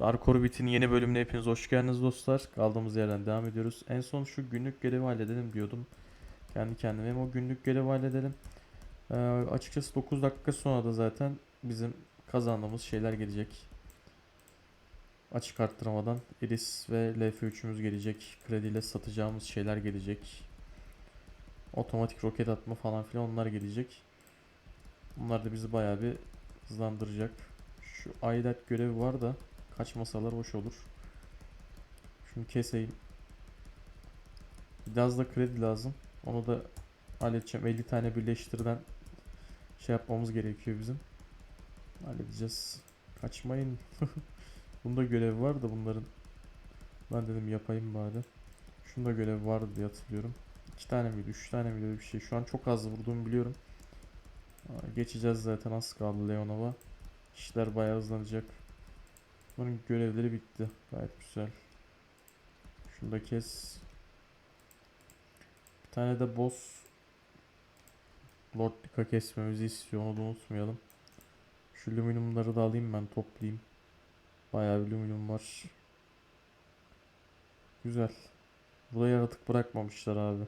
Dark Orbit'in yeni bölümüne hepiniz hoş geldiniz dostlar. Kaldığımız yerden devam ediyoruz. En son şu günlük görevi halledelim diyordum. Kendi kendime hem o günlük görevi halledelim. Ee, açıkçası 9 dakika sonra da zaten bizim kazandığımız şeyler gelecek. Açık arttırmadan Iris ve LF3'ümüz gelecek. Krediyle satacağımız şeyler gelecek. Otomatik roket atma falan filan onlar gelecek. Bunlar da bizi bayağı bir hızlandıracak. Şu aidat görevi var da kaçmasalar hoş olur. Şunu keseyim. Biraz da kredi lazım. Onu da halledeceğim. 50 tane birleştirden şey yapmamız gerekiyor bizim. Halledeceğiz. Kaçmayın. Bunda görev var da bunların. Ben dedim yapayım bari. Şunda görev vardı diye hatırlıyorum. 2 tane miydi? 3 tane miydi bir şey. Şu an çok az vurduğumu biliyorum. Geçeceğiz zaten az kaldı Leonova. İşler bayağı hızlanacak. Bunun görevleri bitti. Gayet güzel. Şunu da kes. Bir tane de boss Lord Dika kesmemizi istiyor. Onu da unutmayalım. Şu luminumları da alayım ben toplayayım. Bayağı bir luminum var. Güzel. Burada yaratık bırakmamışlar abi.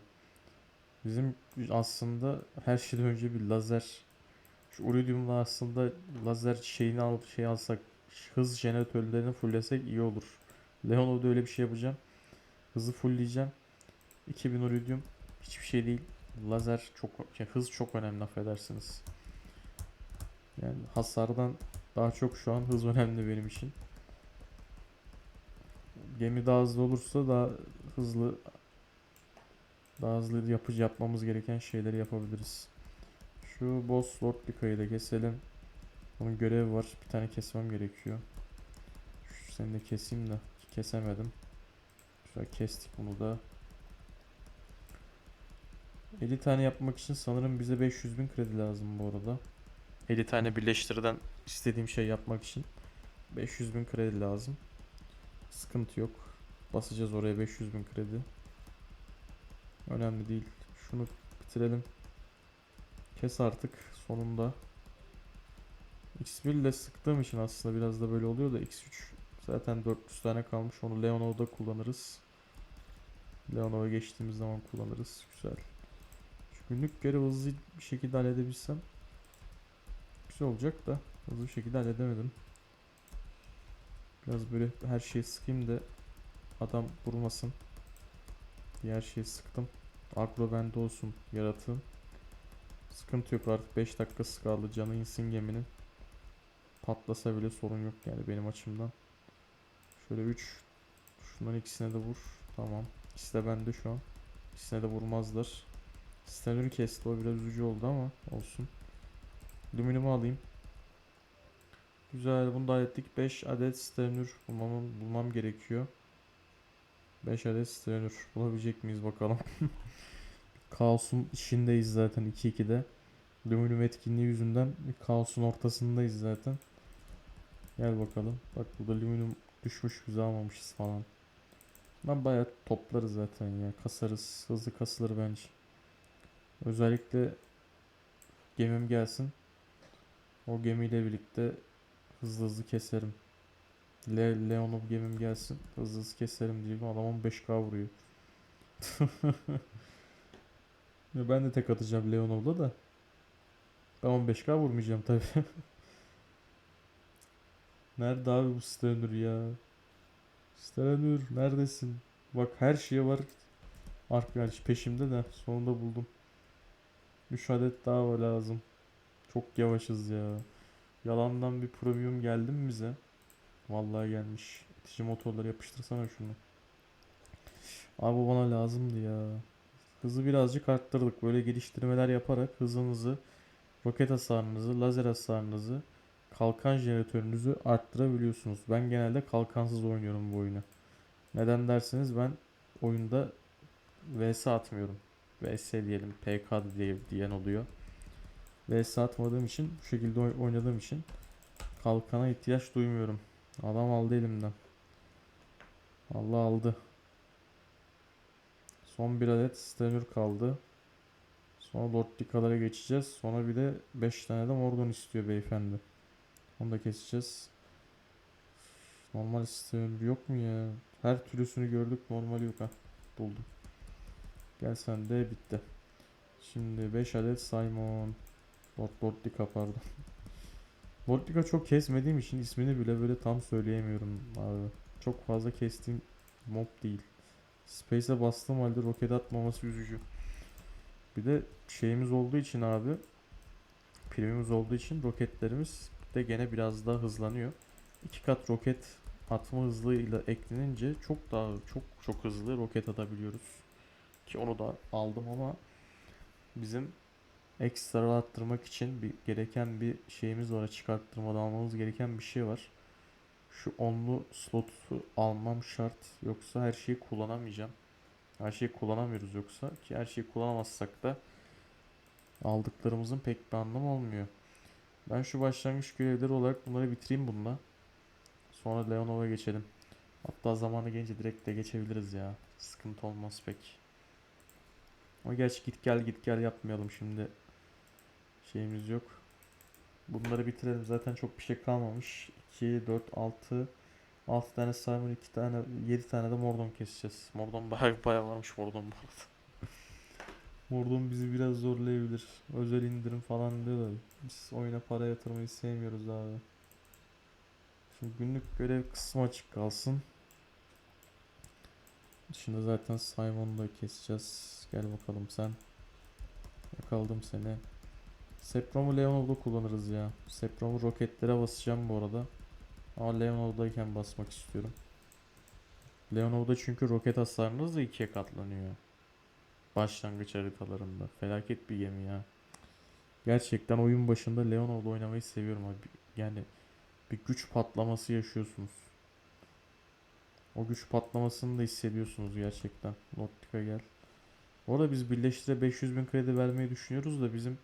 Bizim aslında her şeyden önce bir lazer şu iridiumla aslında lazer şeyini alıp şey alsak hız jeneratörlerini fulllesek iyi olur. Leonov'da öyle bir şey yapacağım. Hızı fullleyeceğim. 2000 iridium hiçbir şey değil. Lazer çok şey, hız çok önemli affedersiniz. Yani hasardan daha çok şu an hız önemli benim için. Gemi daha hızlı olursa daha hızlı daha hızlı yapı yapmamız gereken şeyleri yapabiliriz. Şu boss Lord Lika'yı da keselim. Onun görevi var. Bir tane kesmem gerekiyor. Şu seni de keseyim de kesemedim. Güzel kestik bunu da. 50 tane yapmak için sanırım bize 500 bin kredi lazım bu arada. 50 tane birleştirden istediğim şey yapmak için 500 bin kredi lazım. Sıkıntı yok. Basacağız oraya 500 bin kredi. Önemli değil. Şunu bitirelim. Kes artık sonunda. X1 ile sıktığım için aslında biraz da böyle oluyor da X3 zaten 400 tane kalmış. Onu Leonov'da kullanırız. Leonov'a geçtiğimiz zaman kullanırız. Güzel. Şu günlük görev hızlı bir şekilde halledebilsem güzel olacak da hızlı bir şekilde halledemedim. Biraz böyle her şeyi sıkayım da adam vurmasın. Diğer şeyi sıktım. Agro bende olsun yaratığın. Sıkıntı yok artık 5 dakikası kaldı canı insin geminin. Patlasa bile sorun yok yani benim açımdan. Şöyle 3 şundan ikisine de vur. Tamam. İkisi de bende şu an. İkisine de vurmazlar. Stenör'ü kesti o biraz üzücü oldu ama olsun. Luminumu alayım. Güzel bunu da hallettik. 5 adet Stenör bulmam, bulmam gerekiyor. 5 adet Stenör bulabilecek miyiz bakalım. Kaos'un içindeyiz zaten 2-2'de. Luminum etkinliği yüzünden kaosun ortasındayız zaten. Gel bakalım. Bak burada Luminum düşmüş biz almamışız falan. Ben bayağı toplarız zaten ya. Kasarız. Hızlı kasılır bence. Özellikle gemim gelsin. O gemiyle birlikte hızlı hızlı keserim. Le Leonov gemim gelsin. Hızlı hızlı keserim diyeyim. Adam 15k vuruyor. Ben de tek atacağım Leonov'la da. Ben 15k vurmayacağım tabi. Nerede abi bu Stenur ya? Stenur neredesin? Bak her şeye var. Arkadaş peşimde de sonunda buldum. 3 adet daha var lazım. Çok yavaşız ya. Yalandan bir premium geldi mi bize? Vallahi gelmiş. İtici motorları yapıştırsana şunu. Abi bu bana lazımdı ya. Hızı birazcık arttırdık. Böyle geliştirmeler yaparak hızınızı, roket hasarınızı, lazer hasarınızı, kalkan jeneratörünüzü arttırabiliyorsunuz. Ben genelde kalkansız oynuyorum bu oyunu. Neden derseniz ben oyunda VS atmıyorum. VS diyelim, PK diye diyen oluyor. VS atmadığım için, bu şekilde oy- oynadığım için kalkana ihtiyaç duymuyorum. Adam aldı elimden. Allah aldı. Son bir adet Stenur kaldı. Sonra Lord Dikalara geçeceğiz. Sonra bir de 5 tane de Mordon istiyor beyefendi. Onu da keseceğiz. Normal site ömrü yok mu ya? Her türlüsünü gördük normal yok ha. Buldum. Gel sen de bitti. Şimdi 5 adet Simon. Lord Lordlika pardon. Lordlika çok kesmediğim için ismini bile böyle tam söyleyemiyorum abi. Çok fazla kestiğim mob değil. Space'e bastığım halde roket atmaması üzücü. Bir de şeyimiz olduğu için abi primimiz olduğu için roketlerimiz de gene biraz daha hızlanıyor. İki kat roket atma hızıyla eklenince çok daha çok çok hızlı roket atabiliyoruz. Ki onu da aldım ama bizim ekstra arttırmak için bir gereken bir şeyimiz var. Çıkarttırmadan almamız gereken bir şey var. Şu onlu slotu almam şart. Yoksa her şeyi kullanamayacağım. Her şeyi kullanamıyoruz yoksa. Ki her şeyi kullanamazsak da aldıklarımızın pek bir anlamı olmuyor. Ben şu başlangıç görevleri olarak bunları bitireyim bununla. Sonra Leonov'a geçelim. Hatta zamanı gelince direkt de geçebiliriz ya. Sıkıntı olmaz pek. Ama gerçi git gel git gel yapmayalım şimdi. Şeyimiz yok. Bunları bitirelim. Zaten çok bir şey kalmamış. 2, 4, 6, 6 tane Simon, 2 tane, 7 tane de Mordon keseceğiz. Mordon bayağı, bayağı varmış Mordon bu arada. Mordon bizi biraz zorlayabilir. Özel indirim falan diyorlar. Biz oyuna para yatırmayı sevmiyoruz abi. Şimdi günlük görev kısmı açık kalsın. Şimdi zaten Simon'u da keseceğiz. Gel bakalım sen. Yakaladım seni. Seprom'u Leonov'da kullanırız ya. Seprom'u roketlere basacağım bu arada. Ama Leonov'dayken basmak istiyorum. Leonov'da çünkü roket hasarınız da ikiye katlanıyor. Başlangıç haritalarında. Felaket bir gemi ya. Gerçekten oyun başında Leonov'da oynamayı seviyorum abi. Yani bir güç patlaması yaşıyorsunuz. O güç patlamasını da hissediyorsunuz gerçekten. Lottika gel. Orada biz birleştire 500 bin kredi vermeyi düşünüyoruz da bizim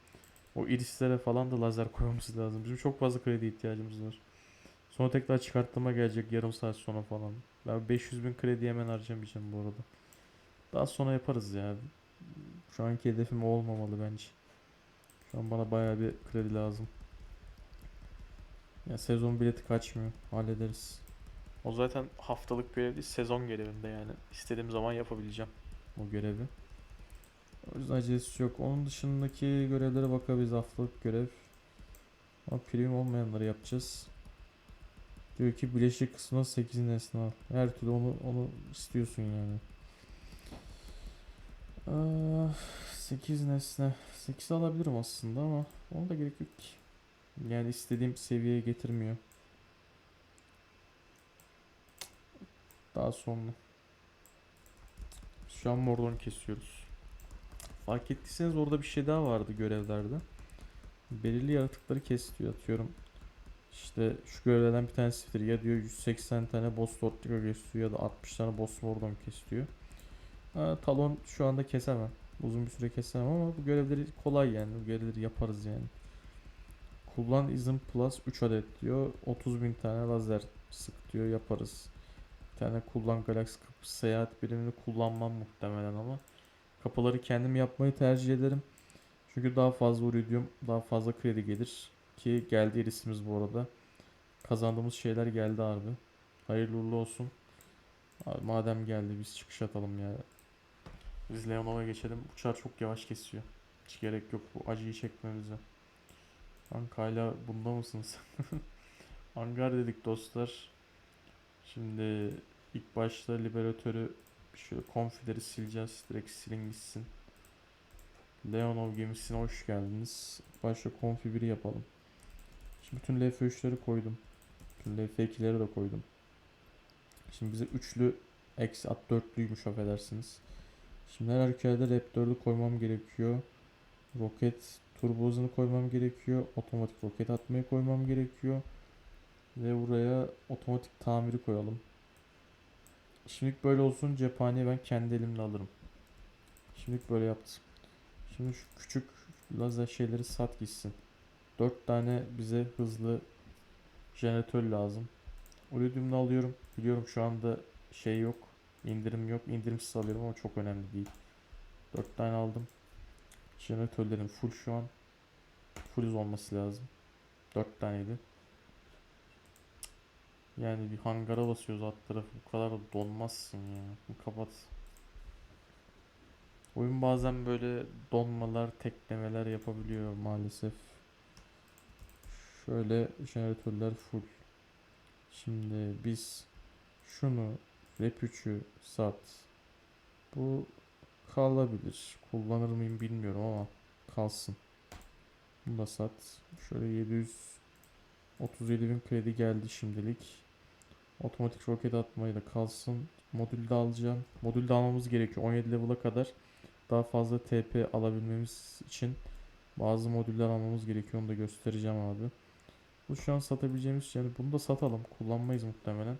o irislere falan da lazer koymamız lazım. Bizim çok fazla kredi ihtiyacımız var. Sonra tekrar çıkartma gelecek yarım saat sonra falan. Ben 500 bin kredi hemen harcamayacağım bu arada. Daha sonra yaparız ya. Şu anki hedefim o olmamalı bence. Şu an bana bayağı bir kredi lazım. Ya sezon bileti kaçmıyor. Hallederiz. O zaten haftalık görev değil, sezon görevinde yani. İstediğim zaman yapabileceğim o görevi. O yüzden acelesi yok. Onun dışındaki görevlere bakabiliriz. Haftalık görev. Ama premium olmayanları yapacağız. Diyor ki bileşik kısmına 8 nesne al. Her türlü onu onu istiyorsun yani. Aa, 8 nesne. 8 alabilirim aslında ama ona da gerek yok ki. Yani istediğim seviyeye getirmiyor. Daha sonra. Şu an Mordor'u kesiyoruz. Fark ettiyseniz orada bir şey daha vardı görevlerde. Belirli yaratıkları kes diyor atıyorum. İşte şu görevlerden bir tanesidir ya diyor 180 tane boss Lord'lika kesiyor ya da 60 tane boss Mordor kesiyor. Talon şu anda kesemem. Uzun bir süre kesemem ama bu görevleri kolay yani. Bu görevleri yaparız yani. Kullan izin plus 3 adet diyor. 30 bin tane lazer sık diyor yaparız. Bir tane kullan galaksi kapısı seyahat birimini kullanmam muhtemelen ama. Kapıları kendim yapmayı tercih ederim. Çünkü daha fazla iridium, daha fazla kredi gelir. Ki geldi irisimiz bu arada. Kazandığımız şeyler geldi abi. Hayırlı uğurlu olsun. Abi madem geldi biz çıkış atalım ya. Biz Leonov'a geçelim. Uçar çok yavaş kesiyor. Hiç gerek yok bu acıyı çekmemize. Kanka hala bunda mısınız? Hangar dedik dostlar. Şimdi ilk başta liberatörü şöyle konfideri sileceğiz. Direkt silin gitsin. Leonov gemisine hoş geldiniz. Başta konfi 1'i yapalım. Şimdi bütün LF3'leri koydum. Bütün LF2'leri de koydum. Şimdi bize üçlü eksi at dörtlüymüş affedersiniz. Şimdi her halükarda rap 4'ü koymam gerekiyor. Roket turbo hızını koymam gerekiyor. Otomatik roket atmayı koymam gerekiyor. Ve buraya otomatik tamiri koyalım. Şimdilik böyle olsun cephaneyi ben kendi elimle alırım. Şimdilik böyle yaptım. Şimdi şu küçük lazer şeyleri sat gitsin. 4 tane bize hızlı jeneratör lazım. Iridium'u alıyorum. Biliyorum şu anda şey yok. İndirim yok. İndirimsiz alıyorum ama çok önemli değil. 4 tane aldım. Jeneratörlerim full şu an. Full olması lazım. 4 taneydi. Yani bir hangara basıyoruz alt tarafı. Bu kadar da donmazsın ya. Bu kapat. Oyun bazen böyle donmalar, teklemeler yapabiliyor maalesef. Şöyle jeneratörler full. Şimdi biz şunu rep 3'ü sat. Bu kalabilir. Kullanır mıyım bilmiyorum ama kalsın. Bunu da sat. Şöyle 737 bin kredi geldi şimdilik. Otomatik roket atmayı da kalsın. Modül de alacağım. Modül de almamız gerekiyor. 17 level'a kadar daha fazla TP alabilmemiz için bazı modüller almamız gerekiyor. Onu da göstereceğim abi. Bu şu an satabileceğimiz. Yani bunu da satalım. Kullanmayız muhtemelen.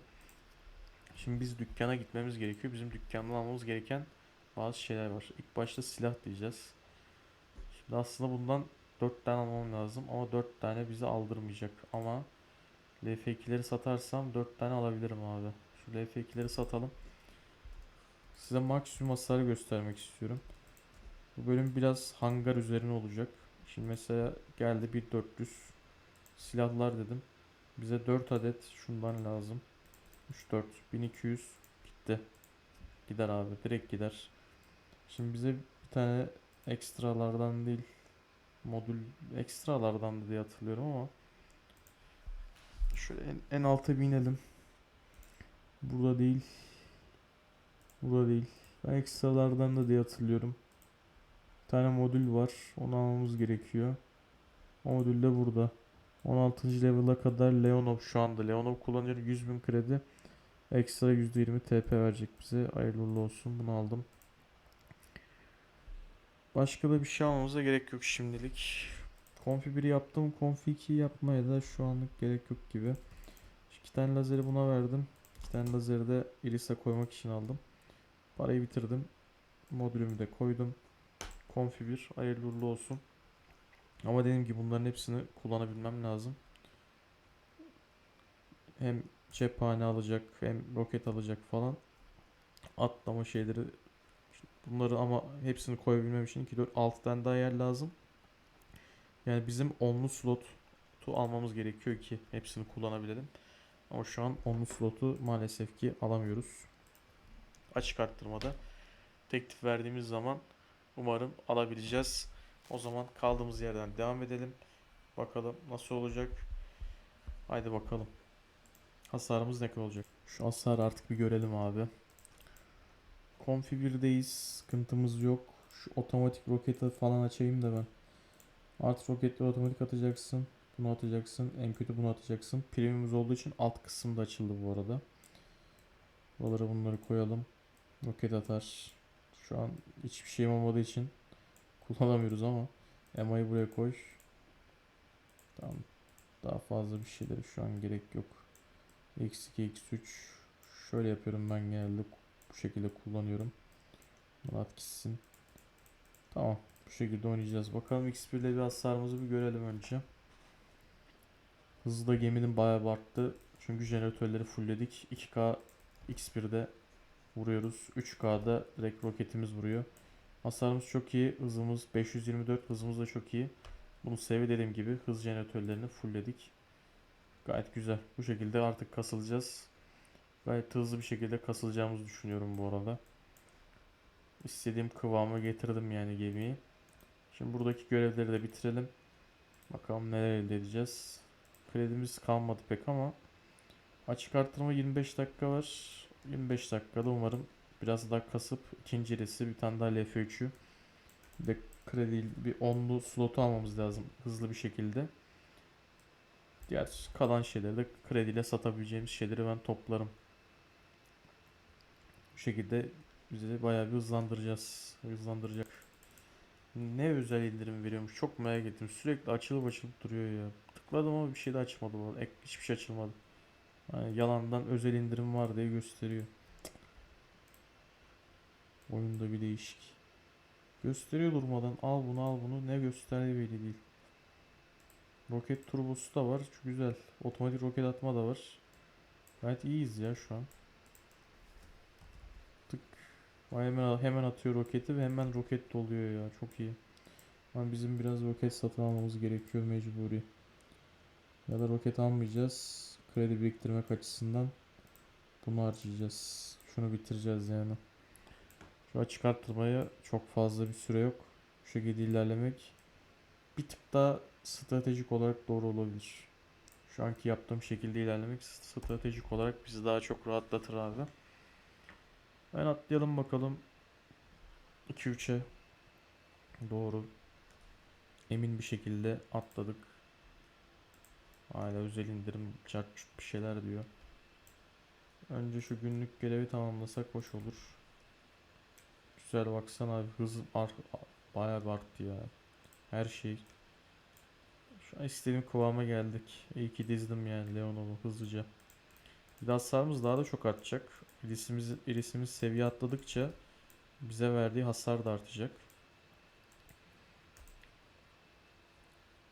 Şimdi biz dükkana gitmemiz gerekiyor. Bizim dükkandan almamız gereken bazı şeyler var. İlk başta silah diyeceğiz. Şimdi aslında bundan 4 tane almam lazım ama 4 tane bizi aldırmayacak. Ama LF2'leri satarsam 4 tane alabilirim abi. Şu LF2'leri satalım. Size maksimum hasarı göstermek istiyorum. Bu bölüm biraz hangar üzerine olacak. Şimdi mesela geldi bir 400 silahlar dedim. Bize 4 adet şundan lazım. 3 4 1200 gitti. Gider abi direkt gider. Şimdi bize bir tane ekstralardan değil modül ekstralardan da diye hatırlıyorum ama şöyle en, en alta bir inelim. Burada değil. Burada değil. Ben ekstralardan da diye hatırlıyorum. Bir tane modül var. Onu almamız gerekiyor. O modül de burada. 16. level'a kadar Leonov şu anda. Leonov kullanıyor 100.000 kredi. Ekstra %20 TP verecek bize. Hayırlı olsun. Bunu aldım. Başka da bir şey almamıza gerek yok şimdilik. Konfi 1 yaptım. Konfi 2 yapmaya da şu anlık gerek yok gibi. İki tane lazeri buna verdim. İki tane lazeri de Iris'e koymak için aldım. Parayı bitirdim. Modülümü de koydum. Konfi 1 hayırlı uğurlu olsun. Ama dediğim gibi bunların hepsini kullanabilmem lazım. Hem cephane alacak hem roket alacak falan. Atlama şeyleri bunları ama hepsini koyabilmem için 2 4 6 tane daha yer lazım. Yani bizim onlu slotu almamız gerekiyor ki hepsini kullanabilelim. Ama şu an onlu slotu maalesef ki alamıyoruz. Açık arttırmada teklif verdiğimiz zaman umarım alabileceğiz. O zaman kaldığımız yerden devam edelim. Bakalım nasıl olacak. Haydi bakalım. Hasarımız ne kadar olacak? Şu hasarı artık bir görelim abi. Konfi 1'deyiz. Sıkıntımız yok. Şu otomatik roketi falan açayım da ben. Artı roketleri otomatik atacaksın. Bunu atacaksın. En kötü bunu atacaksın. Premiumumuz olduğu için alt kısım da açıldı bu arada. Buralara bunları koyalım. Roket atar. Şu an hiçbir şeyim olmadığı için kullanamıyoruz ama EMA'yı buraya koy. Tamam. Daha fazla bir şeylere şu an gerek yok. X2, X3 şöyle yapıyorum ben genelde bu şekilde kullanıyorum. Bunu at gitsin. Tamam. Bu şekilde oynayacağız. Bakalım X1'de bir hasarımızı bir görelim önce. Hızı da geminin bayağı arttı. Çünkü jeneratörleri fullledik. 2K X1'de vuruyoruz. 3K'da direkt roketimiz vuruyor. Hasarımız çok iyi. Hızımız 524. Hızımız da çok iyi. Bunu sevi dediğim gibi hız jeneratörlerini fullledik. Gayet güzel. Bu şekilde artık kasılacağız. Gayet hızlı bir şekilde kasılacağımızı düşünüyorum bu arada. İstediğim kıvama getirdim yani gemiyi. Şimdi buradaki görevleri de bitirelim. Bakalım neler elde edeceğiz. Kredimiz kalmadı pek ama açık arttırma 25 dakika var. 25 dakikada umarım biraz daha kasıp ikinci irisi bir tane daha LF3'ü bir de kredi bir onlu slotu almamız lazım hızlı bir şekilde. Diğer kalan şeyleri de krediyle satabileceğimiz şeyleri ben toplarım. Bu şekilde bizi bayağı bir hızlandıracağız. Hızlandıracak. Ne özel indirim veriyormuş çok merak ettim. Sürekli açılıp açılıp duruyor ya. Tıkladım ama bir şey de açmadı bu arada. Hiçbir şey açılmadı. Yani yalandan özel indirim var diye gösteriyor. Oyunda bir değişik. Gösteriyor durmadan. Al bunu al bunu. Ne gösterdiği belli değil. Roket turbosu da var. Çok güzel. Otomatik roket atma da var. Gayet iyiyiz ya şu an. Tık. Vay hemen, hemen atıyor roketi ve hemen roket doluyor ya. Çok iyi. Ama bizim biraz roket satın almamız gerekiyor mecburi. Ya da roket almayacağız. kredi biriktirmek açısından bunu harcayacağız. Şunu bitireceğiz yani. Şu açık artırmaya çok fazla bir süre yok. Şu şekilde ilerlemek bir tık daha stratejik olarak doğru olabilir. Şu anki yaptığım şekilde ilerlemek stratejik olarak bizi daha çok rahatlatır abi. Ben atlayalım bakalım 2-3'e doğru emin bir şekilde atladık. Hala özel indirim çarç bir şeyler diyor. Önce şu günlük görevi tamamlasak hoş olur. Güzel baksana abi hız ar bayağı bir arttı ya. Her şey. Şu an istediğim kıvama geldik. İyi ki dizdim yani Leonov'u hızlıca. Bir hasarımız daha da çok artacak. Irisimiz, irisimiz seviye atladıkça bize verdiği hasar da artacak.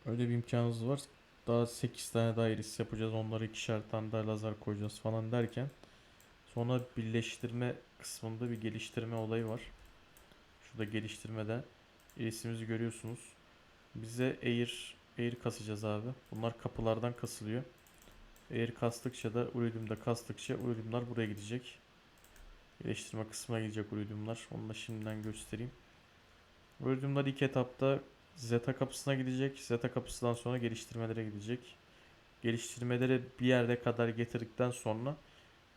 Öyle bir imkanımız var. Daha 8 tane daha iris yapacağız. Onları ikişer tane daha lazer koyacağız falan derken sonra birleştirme kısmında bir geliştirme olayı var. Şurada geliştirmede irisimizi görüyorsunuz. Bize air air kasacağız abi. Bunlar kapılardan kasılıyor. Air kastıkça da uridium'da kastıkça uridium'lar buraya gidecek. Geliştirme kısmına gidecek uridium'lar. Onu da şimdiden göstereyim. Uridium'lar ilk etapta Zeta kapısına gidecek. Zeta kapısından sonra geliştirmelere gidecek. Geliştirmeleri bir yerde kadar getirdikten sonra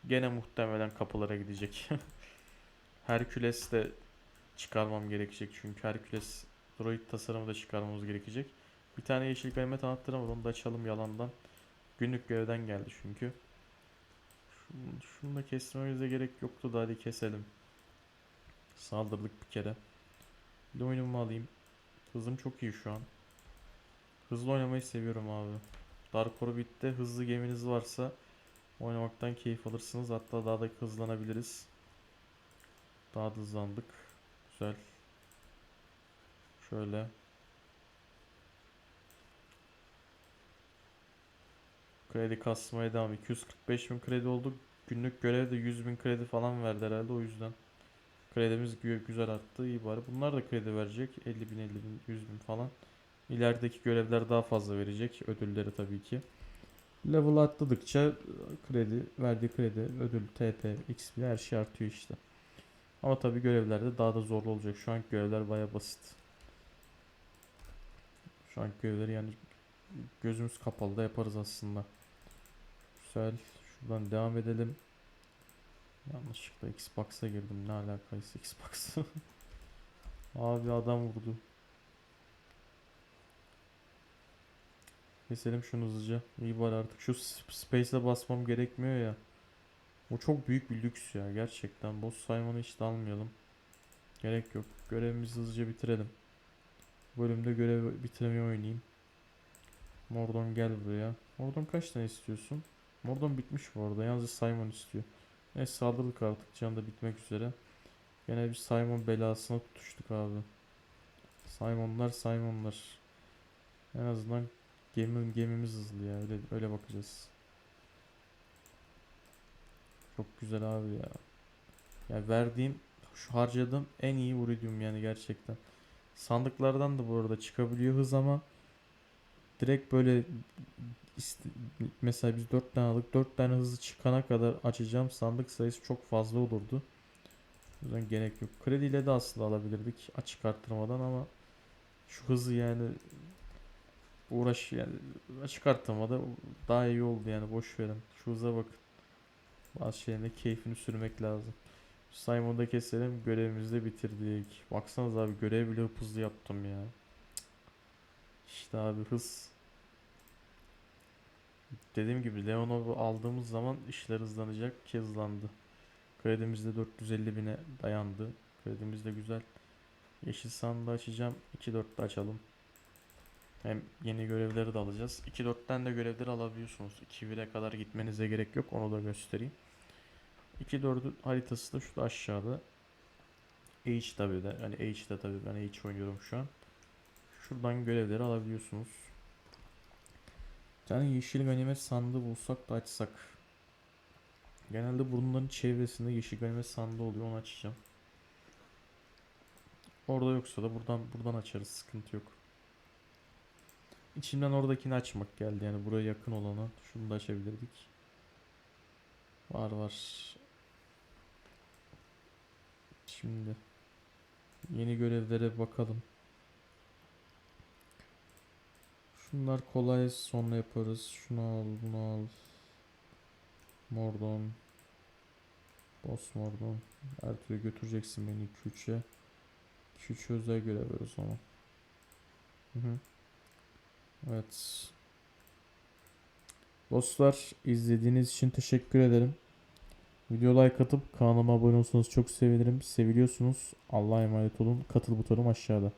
gene muhtemelen kapılara gidecek. Hercules de çıkarmam gerekecek çünkü Hercules droid tasarımı da çıkarmamız gerekecek. Bir tane yeşil ganimet anahtarı var onu da açalım yalandan. Günlük görevden geldi çünkü. Şunu, şunu da kesmemize gerek yoktu da hadi keselim. Saldırdık bir kere. Bir de oyunumu alayım. Hızım çok iyi şu an. Hızlı oynamayı seviyorum abi. Dark Orbit'te hızlı geminiz varsa oynamaktan keyif alırsınız. Hatta daha da hızlanabiliriz. Daha da hızlandık. Güzel. Şöyle. Kredi kasmaya devam. 245 bin kredi oldu. Günlük görevde 100 bin kredi falan verdi herhalde o yüzden. Kredimiz gü- güzel arttı. iyi bari. Bunlar da kredi verecek. 50 bin, 50 bin, 100 bin falan. İlerideki görevler daha fazla verecek. Ödülleri tabii ki. Level atladıkça kredi, verdiği kredi, ödül, TP, XP her şey artıyor işte. Ama tabii görevlerde daha da zorlu olacak. Şu anki görevler baya basit. Şu anki görevleri yani gözümüz kapalı da yaparız aslında. Güzel. Şuradan devam edelim. Yanlışlıkla Xbox'a girdim. Ne alakaysa Xbox. Abi adam vurdu. Keselim şunu hızlıca. İyi bari artık şu space'e basmam gerekmiyor ya. O çok büyük bir lüks ya gerçekten. Boss Simon'u hiç de almayalım. Gerek yok. Görevimizi hızlıca bitirelim. Bu bölümde görev bitirmeyi oynayayım. Mordon gel buraya. Mordon kaç tane istiyorsun? Mordon bitmiş bu arada. Yalnız Simon istiyor. Neyse saldırdık artık. Can da bitmek üzere. Gene bir Simon belasına tutuştuk abi. Simonlar Simonlar. En azından gemi, gemimiz hızlı ya. Öyle, öyle bakacağız. Çok güzel abi ya. Ya verdiğim şu harcadığım en iyi uridium yani gerçekten. Sandıklardan da bu arada çıkabiliyor hız ama direkt böyle mesela biz 4 tane aldık 4 tane hızlı çıkana kadar açacağım sandık sayısı çok fazla olurdu. O yüzden gerek yok. Krediyle de aslında alabilirdik açık arttırmadan ama şu hızı yani uğraş yani açık arttırmada daha iyi oldu yani boş verin. Şu hıza bakın. Bazı şeylerin keyfini sürmek lazım. Simon'da keselim görevimizi de bitirdik. Baksanıza abi görev bile hızlı yaptım ya. İşte abi hız. Dediğim gibi Leonov'u aldığımız zaman işler hızlanacak ki hızlandı. Kredimiz de 450 bine dayandı. Kredimiz de güzel. Yeşil sandığı açacağım. 2-4'te açalım. Hem yeni görevleri de alacağız. 2-4'ten de görevleri alabiliyorsunuz. 2-1'e kadar gitmenize gerek yok. Onu da göstereyim. 2-4'ün haritası da şurada aşağıda. H tabi de. Hani H'de tabi ben H oynuyorum şu an. Şuradan görevleri alabiliyorsunuz. Bir tane yeşil ganimet sandığı bulsak da açsak. Genelde bunların çevresinde yeşil ganimet sandığı oluyor. Onu açacağım. Orada yoksa da buradan buradan açarız. Sıkıntı yok. İçimden oradakini açmak geldi. Yani buraya yakın olanı. Şunu da açabilirdik. Var var. Şimdi yeni görevlere bakalım. Şunlar kolay sonra yaparız. Şunu al, bunu al. Mordon. Boss Mordon. Her türlü götüreceksin beni 2-3'e. 2-3 özel görev ver o zaman. Hı hı. Evet. Dostlar izlediğiniz için teşekkür ederim. Video like atıp kanalıma abone olursanız çok sevinirim. Seviliyorsunuz. Allah'a emanet olun. Katıl butonum aşağıda.